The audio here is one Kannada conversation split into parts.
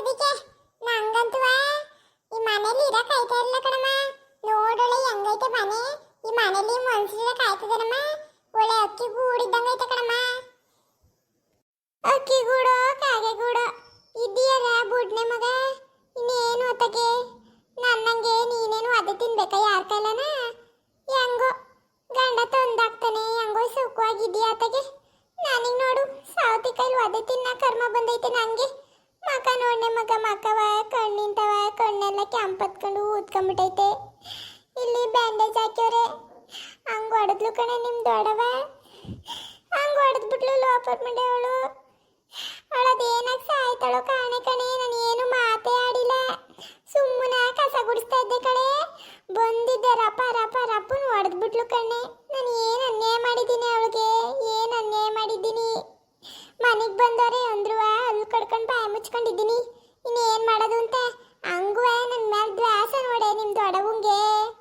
ಅನ್ಸೋದಿಕ್ಕೆ ನಂಗಂತೂ ಈ ಮನೇಲಿ ಇರಕ್ ಆಯ್ತಾ ಇಲ್ಲ ಕಣಮ್ಮ. ನೋಡೋಳೆ ಹೆಂಗೈತೆ ಮನೆ. ಈ ಮನೇಲಿ ಮನ್ಸಿರಕ್ ಆಯ್ತದನಮ್ಮ ಒಳ್ಳೆ ಅಕ್ಕಿ ಗೂಡಿದ್ದಂಗ ಐತೆ ಕಣಮ್ಮ. ಅಕ್ಕಿ ಗೂಡೋ, ಕಾಗೆ ಗೂಡೋ. ಇದೆಯಲ್ಲ ಬುಡ್ನೆ ಮಗ? ಇನ್ನೇನು ಅತ್ತಗೆ? ನನ್ನಂಗೆ ನೀನೇನು ಅದೇ ತಿನ್ಬೇಕಾ ಯಾರ ಕೈಲನ ಹೆಂಗೋ ಗಂಡ ತಂದಾಗ್ತಾನೆ ಹೆಂಗೋ ಸುಖವಾಗಿದ್ಯಾ ಅತ್ತಗೆ ನನಗೆ ನೋಡು ಸಾವತಿ ಕೈಲಿ ಅದೇ ತಿನ್ನ ಕರ್ಮ ಬಂದೈತೆ ನನಗೆ ಮಕ ನೋಡ್ನೆ ಮಗ ಮಕವ ಕಣ್ಣಿಂತವ ಕಣ್ಣೆಲ್ಲ ಕೆಂಪತ್ಕೊಂಡು ಊದ್ಕೊಂಡ್ಬಿಟ್ಟೈತೆ ಇಲ್ಲಿ ಬ್ಯಾಂಡೇಜ್ ಹಾಕ್ಯವ್ರೆ ಕಣೆ ನಿಮ್ಮ ದೊಡವ. ಹಂಗೆ ಹೊಡೆದ್ಬಿಟ್ಲು ಲೋಪರ್ ಮಂಡೆ ಅವಳು. ಅವಳದೇನಾಗ ಸಾಯ್ತಾಳೋ ಕಾಣೆ ಕಣೆ, ನಾನು ಏನು ಮಾತೇ ಆಡಿಲ್ಲ. ಸುಮ್ಮನೆ ಕಸ ಗುಡಿಸ್ತಾ ಇದ್ದೆ ಕಣೆ. ಬಂದಿದ್ದೆ ರಪ ರಪ ರಪ್ಪನ್ ಹೊಡೆದ್ಬಿಟ್ಲು ಕಣೆ. ನಾನು ಏನು ಅನ್ಯಾಯ ಮಾಡಿದ್ದೀನಿ ಅವಳಿಗೆ? ಏನು ಅನ್ಯಾಯ ಮಾಡಿದ್ದೀನಿ? ಮನೆಗೆ ಬಂದವರೇ ಅಂದ್ರು, ಅಲ್ಲಿ ಕಡ್ಕೊಂಡು ಬಾಯ ಮುಚ್ಕೊಂಡಿದ್ದೀನಿ. ಇನ್ನೇನು ಮಾಡೋದು ಅಂತ? ಹಂಗೂ ನನ್ನ ಮೇಲೆ ದ್ವಾಸ ನೋಡೆ ನಿಮ್ಮ ದೊಡವಂಗೆ. ಅವಳು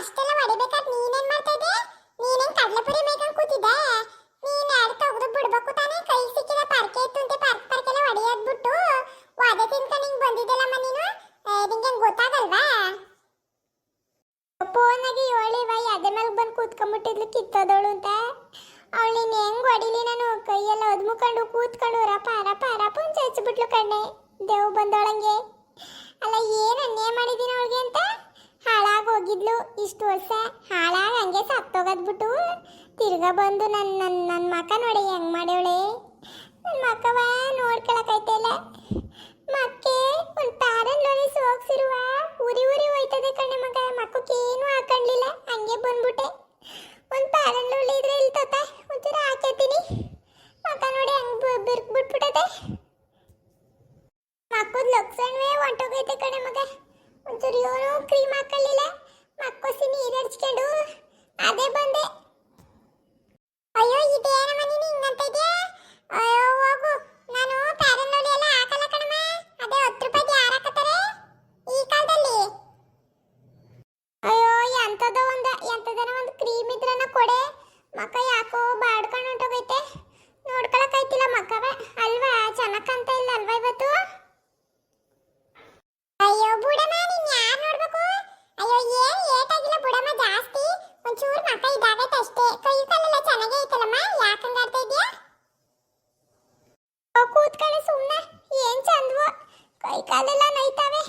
ಅಷ್ಟೆಲ್ಲ ಹೊಡಿಬೇಕಾದ್ ನೀನೇನ್ ಮಾಡ್ತಾ ನೀನೇನ್ ಕಡಲೆಪುರಿ ಮೇಯ್ಕೊಂಡು ಕೂತಿದ್ದೆ ನೀನ್ ಯಾರು ತೆಗೆದು ಬಿಡ್ಬೇಕು ತಾನೇ? ಕೈ ಸಿಕ್ಕಿದ ಪರ್ಕೆ ಇತ್ತು ಅಂತ ಪಾರ್ಕ್ ಪಾರ್ಕೆಲ್ಲ ಹೊಡೆಯೋದ್ ಹೋಗಿದ್ಲು ಇಷ್ಟು ವರ್ಷ ಹಾಳಾಗ ಹಂಗೆ ಸತ್ತೋಗದ್ಬಿಟ್ಟು ತಿರ್ಗಾ ಬಂದು ನನ್ನ ನನ್ನ ನನ್ನ ಮಕ್ಕ ನೋಡಿ ಹೆಂಗ್ ಮಾಡ್ಯವಳೆ. ನನ್ನ ಮಕವ ನೋಡ್ಕೊಳಕೈತೆ ಇಲ್ಲ ಮಕ್ಕೆ ಒಂದು ಲೋರಿ ಸೋಗ್ಸಿರುವ ಉರಿ ಉರಿ ಹೋಯ್ತದೆ ಕಣ್ಣೆ ಮಗ. ಮಕ್ಕಕ್ಕೇನು ಹಾಕೊಂಡ್ಲಿಲ್ಲ. ಹಂಗೆ ಬಂದ್ಬಿಟ್ಟೆ. ಒಂದು ಪ್ಯಾರನ್ ಲೋಲಿ ಇದ್ರೆ ಇಲ್ಲಿ ತತ್ತ ಒಂಚೂರು ಹಾಕೈತೀನಿ ಮಕ ನೋಡಿ ಹಂಗ್ ಬಿರ್ಕ್ ಬಿಟ್ಬಿಟ್ಟದೆ ಮಕ್ಕದ್ ಲಕ್ಷಣವೇ ಹೊಂಟೋಗೈತೆ ಕಣೆ ಮಗ ಒಂಚೂರು ಏನೋ ಕ್ರೀಮ್ ಹಾಕೊಳ್ಳಿಲ್ಲ ಮಕ್ಕೋಸಿ ನೀರು ಹಚ್ಕೊಂಡು ಅದೇ ಬಂದೆ ಅಯ್ಯೋ ಇದೇನಮ್ಮ ನೀನು ಹಿಂಗಂತ ಇದೆಯಾ ಅಯ್ಯೋ ಹೋಗು ನಾನು ಪ್ಯಾರನೋಲಿ ಎಲ್ಲ ಹಾಕಲ್ಲ ಕಣಮ್ಮ ಅದೇ ಹತ್ತು ರೂಪಾಯಿಗೆ ಯಾರು ಹಾಕತ್ತಾರೆ ಈ ಕಾಲದಲ್ಲಿ ಅಯ್ಯೋ ಎಂಥದೋ ಒಂದು ಎಂಥದನ ಒಂದು ಕ್ರೀಮ್ ಇದ್ರನ ಕೊಡೆ ಮಕ್ಕ ಯಾಕೋ ಬಾಡ್ಕೊಂಡು ಹೊಂಟೋಗೈತೆ ನೋಡ್ಕೊಳಕ್ಕಾಯ್ತಿಲ್ಲ ಮಕ್ಕವ ಅಲ್ವಾ ಚೆನ್ನಾಗ್ ಕಾಣ್ತಾ ಇಲ್ಲ ಅಲ್ವಾ ಇವತ್ತು ಅಯ್ಯೋ ಬುಡಮ್ಮ ನೀನ್ ಯಾರ್ ನೋಡ್ಬೇಕು ಅಯ್ಯೋ ಏನ್ ಏಟಾಗಿಲ್ಲ ಬುಡಮ್ಮ ಜಾಸ್ತಿ ಒಂಚೂರು ಮಕ ಇದಾಗೈತೆ ಅಷ್ಟೇ ಕೈ ಕಾಲೆಲ್ಲ ಚೆನ್ನಾಗೇ ಐತಲ್ಲಮ್ಮ ಯಾಕಂಗ ಆಡ್ತಾ ಇದೀಯಾ ಓ, ಕೂತ್ಕೊಳ್ಳಿ ಸುಮ್ನೆ ಏನ್ ಚಂದ್ವು ಕೈ ಕಾಲೆಲ್ಲ ನೈತಾವೆ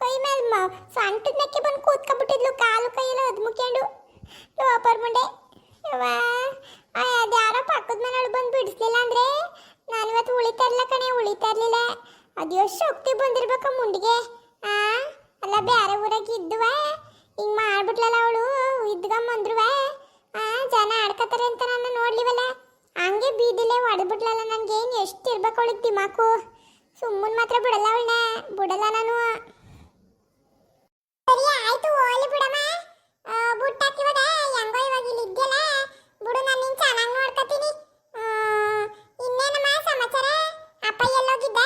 ಕೈ ಮೇಲ್ ಮ ಸೊಂಟದ ಮೆಕ್ಕೆ ಬಂದು ಕೂತ್ಕೊಂಡ್ಬಿಟ್ಟಿದ್ಲು ಕಾಲು ಕೈಯೆಲ್ಲ ಅದ್ಮುಕ್ಕೊಂಡು ಲೋಪರ್ ಮುಂಡೆ ಯವ್ವಾ, ಆ, ಅದ್ಯಾರೋ ಪಕ್ಕದ ಮನೆಯೊಳಗೆ ಬಂದು ಬಿಡಿಸ್ಲಿಲ್ಲ ಅಂದ್ರೆ ನಾನು ಇವತ್ತು ಉಳಿತಾ ಕಣೆ ಇರ್ಲಿಲ್ಲ. ಅದು ಎಷ್ಟು ಶಕ್ತಿ ಬಂದಿರ್ಬೇಕು ಮುಂಡಿಗೆ ಆ, ಅಲ್ಲ ಬೇರೆ ಊರಾಗ ಇದ್ದುವ. ಹಿಂಗ್ ಮಾಡ್ಬಿಟ್ಲಲ್ಲ ಅವಳು. ಇದ್ಗಂಬಂದ್ರುವ ಆ, ಜನ ಆಡ್ಕತಾರೆ ಅಂತ ನಾನು ನೋಡ್ಲಿವಲ್ಲ. ಹಂಗೆ ಬೀದಿಲೇ ಹೊಡೆದ್ಬಿಟ್ಲಲ್ಲ ನನಗೆ. ಏನು ಎಷ್ಟು ಇರ್ಬೇಕು ಅವಳಿಗೆ ದಿಮಾಕು. ಸುಮ್ಮನ್ ಮಾತ್ರ ಬಿಡಲ್ಲ ಅವಳನ್ನ. ಬಿಡಲ್ಲ ನಾನು. ಸರಿ, ಆಯ್ತು ಓಲಿ ಬಿಡಮ್ಮ. ಬುಟ್ಟಾಕಿವಾಗ ಹೆಂಗೋ ಇವಾಗ ಇಲ್ಲಿ ಇದೆಯಲ್ಲ. ಬಿಡು, ನಾನು ನಿನ್ ಚೆನ್ನಾಗಿ ಎಲ್ಲೋಗಿದ್ದ?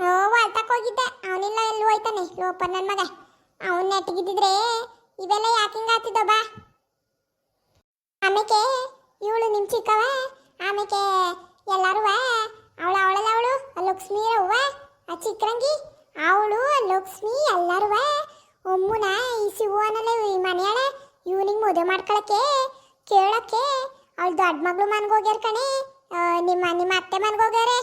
ಓ ಹೊಲ್ತಕ್ ಹೋಗಿದ್ದ. ಅವನಿಲ್ಲ ಎಲ್ಲೂ ಹೋಯ್ತಾನೆ. ಲೋಪ ನನ್ನ ಮಗ. ಅವನ್ ನೆಟ್ಟಗಿದ್ದಿದ್ರೆ ಇವೆಲ್ಲ ಯಾಕಿಂಗ್ ಆತಿದ್ದ ಬಾ. ಆಮೇಕೆ ಇವಳು ನಿಮ್ ಚಿಕ್ಕವ. ಆಮೇಕೆ ಎಲ್ಲಾರು ಅವಳ ಅವಳಲ್ಲ ಅವಳು? ಲಕ್ಷ್ಮಿ ಅವ್ವ? ಆ ಚಿಕ್ಕರಂಗಿ? ಅವಳು ಲಕ್ಷ್ಮಿ ಎಲ್ಲಾರು ಒಮ್ಮುನ ಈ ಶಿವನಲ್ಲ ಈ ಮನೆಯಳೆ ಇವನಿಗೆ ಮದುವೆ ಮಾಡ್ಕೊಳಕ್ಕೆ, ಕೇಳಕ್ಕೆ ಅವಳು ದೊಡ್ಡ ಮಗಳು ಮನ್ಗೆ ಹೋಗ್ಯಾರ ಕಣೆ. ನಿಮ್ಮ ನಿಮ್ಮ ಅತ್ತೆ ಮನ್ಗೆ ಹೋಗ್ಯಾರೆ?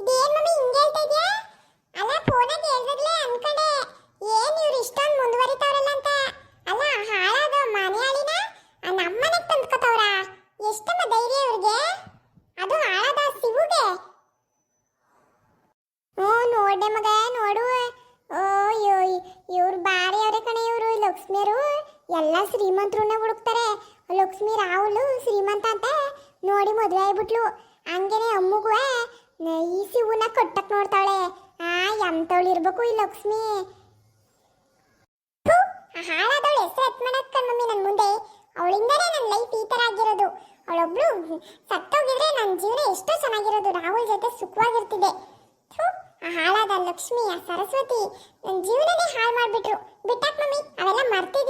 ಇದೇನ್ ಮಮ್ಮಿ ಹಿಂಗೆ ಹೇಳ್ತಾ ಇದ್ಯಾ? ಅಲ್ಲ ಫೋನಾಗ ಹೇಳಿದ್ಲೇ ಅನ್ಕೊಂಡೆ. ಏನ್ ಇಷ್ಟೊಂದು ಅಂತ. ಅಲ್ಲ ಹಾಳಾದ ಮನೆ ಹಾಳಿನ? ನಮ್ಮನೆಗ್ ತಂದ್ಕೊತವ್ರ. ಧೈರ್ಯ ಅದು ಹಾಳಾದ ಶಿವುಗೆ ಹ್ಞೂ ಮಗ, ನೋಡು. ಓಯೋ ಇವ್ರು ಬಾರಿ ಕಣೆ ಇವರು ಲಕ್ಷ್ಮಿಯರು ಎಲ್ಲ ಶ್ರೀಮಂತರನ್ನ ಹುಡುಕ್ತಾರೆ. ಲಕ್ಷ್ಮಿ, ರಾಹುಲು, ಶ್ರೀಮಂತ ಅಂತ. ನೋಡಿ ಮದುವೆ ಆಗ್ಬಿಟ್ಲು. ಹಂಗೇನೆ ಅಮ್ಮಗುವೆ ಈ ಶಿವನ ಕಟ್ಟಕ್ ನೋಡ್ತಾಳೆ. ಆ, ಎಂತವಳು ಇರ್ಬೇಕು ಈ ಲಕ್ಷ್ಮಿ. ಹಾಳಾದವಳು ಹೆಸರು ಎತ್ ಮಾಡಕ್ ಮಮ್ಮಿ ನನ್ನ ಮುಂದೆ. ಅವಳಿಂದನೇ ನನ್ನ ಲೈಫ್ ಈ ತರ ಆಗಿರೋದು. ಅವಳೊಬ್ಳು ಸತ್ತೋಗಿದ್ರೆ ನನ್ನ ಜೀವನ ಎಷ್ಟೋ ಚೆನ್ನಾಗಿರೋದು. ರಾಹುಲ್ ಜೊತೆ ಸುಖವಾಗಿರ್ತಿದೆ ಹಾಳಾದ ಲಕ್ಷ್ಮಿ, ಆ ಸರಸ್ವತಿ ನನ್ನ ಜೀವನನೇ ಹಾಳು ಮಾಡ್ಬಿಟ್ರು. ಬಿಟ್ಟಾಕ್ ಮಮ್ಮಿ, ಅವೆಲ್ಲ ಮರ್ತಿದ್ದೀನಿ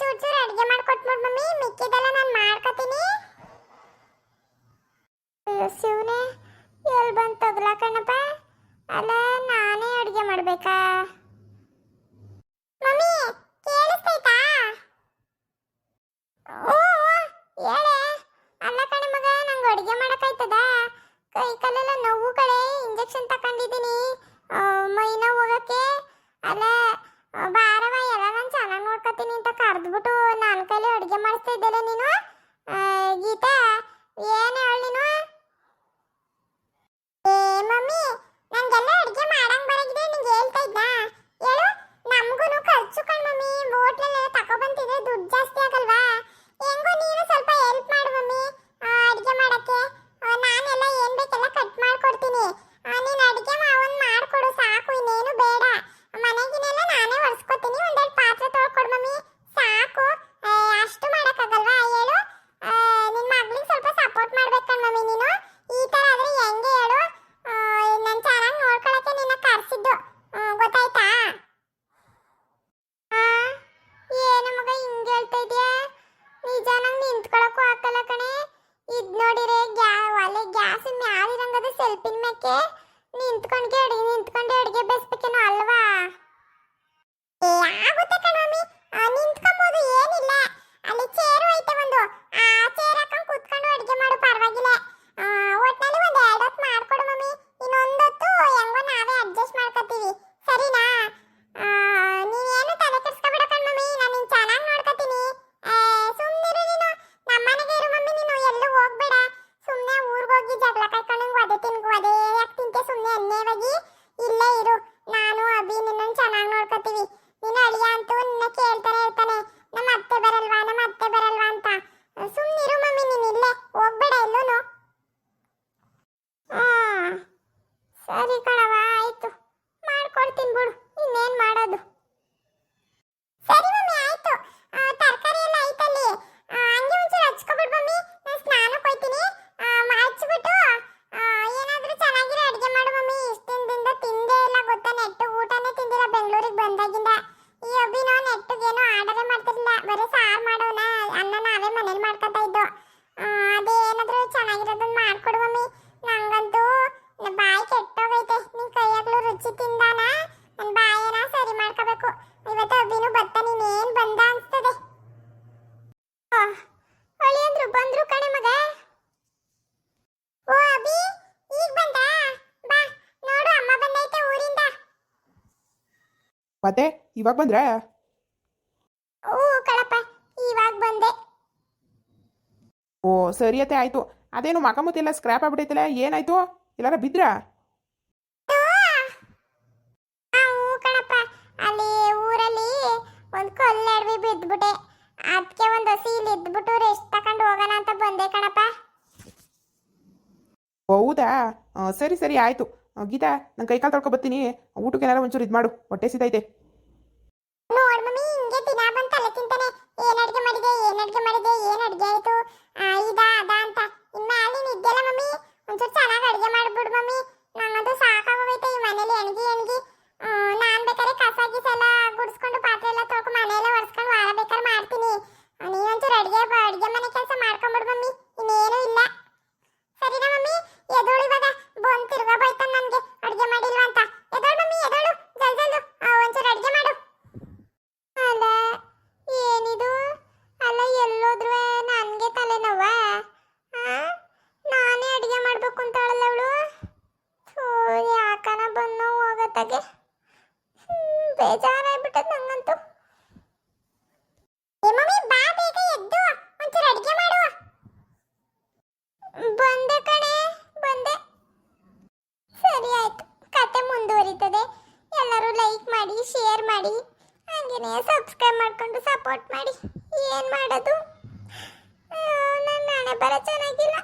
ಚೂರ್ ಚೂರ್ ಅಡಿಗೆ ಮಾಡ್ಕೊಟ್ಬಿಡ್ ಮಮ್ಮಿ. ಮಿಕ್ಕಿದೆಲ್ಲ ನಾನು ಮಾಡ್ಕೊತೀನಿ. ಅಯ್ಯೋ ಶಿವನೇ ಎಲ್ಲಿ ಬಂದು ತಗಲ ಕಣಪ್ಪ? ಅಲ್ಲ ನಾನೇ ಅಡುಗೆ ಮಾಡಬೇಕಾ? ಮಮ್ಮಿ ಕೇಳಿಸ್ತೈತಾ ಓ, ಹೇಳೆ, ಅಲ್ಲ ಕಣೆ ಮಗ, ನಂಗೆ ಅಡುಗೆ ಮಾಡೋಕ್ಕಾಯ್ತದ? ಕೈ ಕಾಲೆಲ್ಲ ನೋವು ಕಡೆ ಇಂಜೆಕ್ಷನ್ ತಗೊಂಡಿದ್ದೀನಿ ಮೈ ನೋವು ಹೋಗೋಕ್ಕೆ. ಅಲ್ಲ ಭಾರವಾಗಿ ಚೆನ್ನಾಗಿ ನೋಡಕತ್ತೀನಿ ಅಂತ ಕರೆದ್ಬಿಟ್ಟು ನಾನು ಕೈಲಿ ಅಡುಗೆ ಮಾಡಿಸ್ತಾ ಇದ್ದಲ್ಲ ನೀನು. ಗೀತಾ ಏನು ಹೇಳಿ ನೀನು? ಹೆಲ್ಪಿನ ಮ್ಯಾಕೆ ನಿಂತ್ಕೊಂಡ್ಗೆ ಅಡುಗೆ ನಿಂತ್ಕೊಂಡೆ ಅಡುಗೆ ಬೇಯಿಸ್ಬೇಕೇನೋ ಅಲ್ವಾ? ಆಗುತ್ತೆ ಕಣಮ್ಮಿ ನಿಂತ್ಕೊಂಬೋದು ಏನಿಲ್ಲ. ಅಲ್ಲಿ ಚೇರು ಐತೆ ಒಂದು. ಆ ಚೇರ್ ಹಾಕೊಂಡು ಕೂತ್ಕೊಂಡು ಅಡುಗೆ ಮಾಡು, ಪರವಾಗಿಲ್ಲ. ಮುಚ್ಚಿಟ್ಟಿಂದಾನ ನನ್ನ ಬಾಯನ ಸರಿ ಮಾಡ್ಕೋಬೇಕು. ಇವತ್ತು ಅಭಿನು ಬತ್ತ ಏನ್ ಬಂದ ಅನ್ಸ್ತದೆ. ಒಳ್ಳೆಯಂದ್ರು ಬಂದ್ರು ಕಣೆ ಮಗ. ಓ ಅಭಿ ಈಗ ಬಂದ? ಬಾ ನೋಡು ಅಮ್ಮ ಬಂದೈತೆ ಊರಿಂದ. ಮತ್ತೆ ಇವಾಗ ಬಂದ್ರ? ಓ ಕಣಪ್ಪ ಇವಾಗ ಬಂದೆ. ಓ ಸರಿ ಅತ್ತೆ ಆಯ್ತು. ಅದೇನು ಮಕಮುತ್ತೆಲ್ಲ ಸ್ಕ್ರಾಪ್ ಆಗ್ಬಿಟ್ಟೈತಲ್ಲ ಏನಾಯ್ತು? ಎಲ್ಲಾರ ಬಿದ್ರಾ? ಇದ್ಬಿಟ್ಟೆ ಅದಕ್ಕೆ ಒಂದು ಹಸಿ ಇಲ್ಲಿ ಇದ್ಬಿಟ್ಟು ರೆಸ್ಟ್ ತಕೊಂಡು ಹೋಗೋಣ ಅಂತ ಬಂದೆ ಕಣಪ್ಪ. ಹೌದಾ? ಸರಿ ಸರಿ ಆಯ್ತು. ಗೀತಾ ನನ್ನ ಕೈಕಾಲು ತೊಳ್ಕೊ ಬರ್ತೀನಿ. ಊಟಕ್ಕೆ ಏನಾರ ಒಂಚೂರು ಇದು ಮಾಡು ಹೊಟ್ಟೆ ಸಿದೈತೆ ನೋಡ್ ಮಮ್ಮಿ ಹಿಂಗೆ ದಿನ ಬಂದು ತಲೆ ತಿಂತಾನೆ. ಏನ್ ಅಡ್ಗೆ ಮಾಡಿದೆ ಏನ್ ಅಡ್ಗೆ ಮಾಡಿದೆ ಏನ್ ಅಡ್ಗೆ ಆಯ್ತು? ಆ, ಇದಾ ಅದಾ ಅಂತ. ಇನ್ಮೇಲೆ ನಿದ್ದೆಲ್ಲ ಮಮ್ಮಿ. ಒಂಚೂರು ಚೆನ್ನಾಗಿ ಅಡ್ಗೆ ಮಾಡ್ಬಿಡು ಮಮ್ಮಿ. ನಂಗದು ಮಾಡ್ಕೊಂಡು ಸಪೋರ್ಟ್ ಮಾಡಿ. ಏನು ಮಾಡೋದು? ನನ್ನ ಹಣೆ ಬರ ಚೆನ್ನಾಗಿಲ್ಲ.